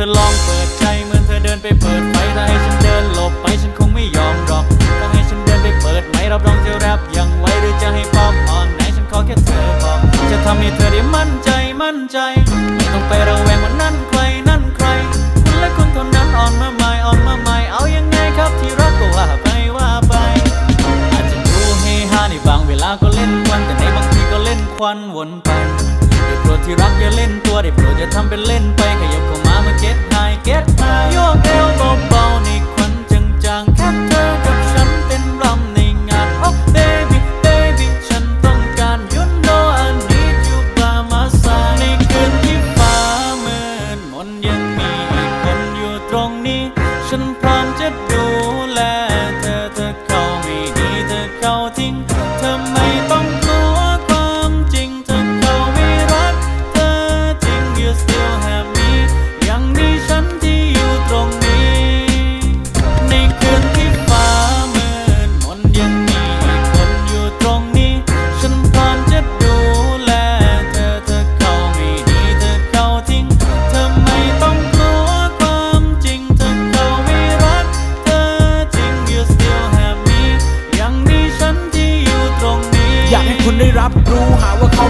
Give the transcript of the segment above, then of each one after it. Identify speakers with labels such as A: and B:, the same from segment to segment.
A: ธอลองเปิดใจเหมือนเธอเดินไปเปิดไฟถ้าให้ฉันเดินหลบไปฉันคงไม่ยอมรอกถ้าให้ฉันเดินไปเปิดไหมรับรองจะแรปยังไวหรือจะให้ป๊อปออนไหนฉันขอแค่เธอบอกจะทำให้เธอได้มั่นใจมั่นใจไม่ต้องไประแวงว่านั่นใครนั่นใครคุและคนคนนั้นอ่อนมาใหม่อ่อนมาใหม่เอายังไงครับที่รักก็ว่าไปว่าไปอาจจะดูเฮฮาในบางเวลาก็เล่นวันแต่ในบางทีก็เล่นควันวนไป ได้โปรดที่รักอย่าเล่นตัวได้โปรดอย่าทำเป็นเล่นไปขยับเข้ามามาเก็ตไฮเก็ตไฮโยกเอวเบาๆในควันจางๆแค่เธอกับฉันเต้นรำในงาน Oh baby baby ฉันต้องการ you know I need you by my side ในคืนที่ฟ้ามืดมนยังมีอีกคนอยู่ตรงนี้ ฉันพร้
B: อมจะดูแลเธอเธอเข้าไม่ดีเธอเข้าทิ้ง เธอไม่ต้อง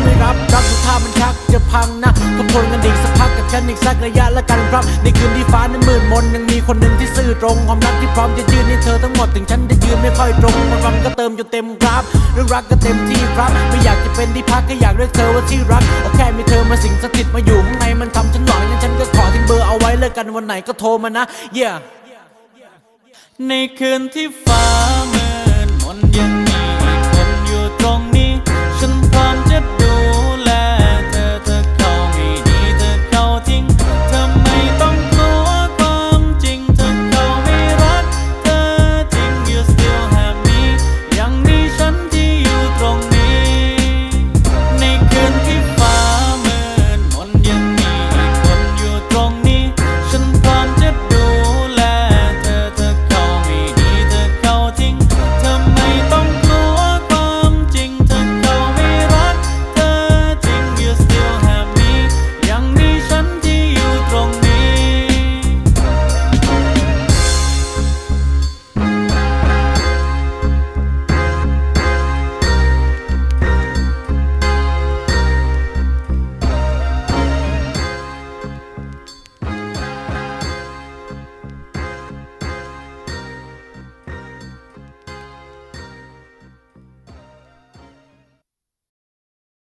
B: ไม่รับรักสุดท้ามันชักจะพังนะก็ทนกันอีกสักพักกับฉันอีกสักระยะละกันครับ ในคืนที่ฟ้านั้นมืดมนยังมีคนหนึ่งที่ซื่อตรงความรักที่พร้อมจะยืนให้เธอทั้งหมดถึงฉันจะยืนไม่ค่อยตรงบางคำก็เติมจนเต็มกราฟเรื่องรักก็เต็มที่ครับไม่อยากจะเป็นที่พักก็อยากเรียกเธอว่าที่รักเอาแค่มีเธอมาสิงสถิตมาอยู่ข้างในมันทำฉันหลอนงั้นฉันก็ขอทิ้งเบอร์เอาไว้เลิกกันวันไหนก็โทรมานะ yeah
A: ในคืนที่ฟ้า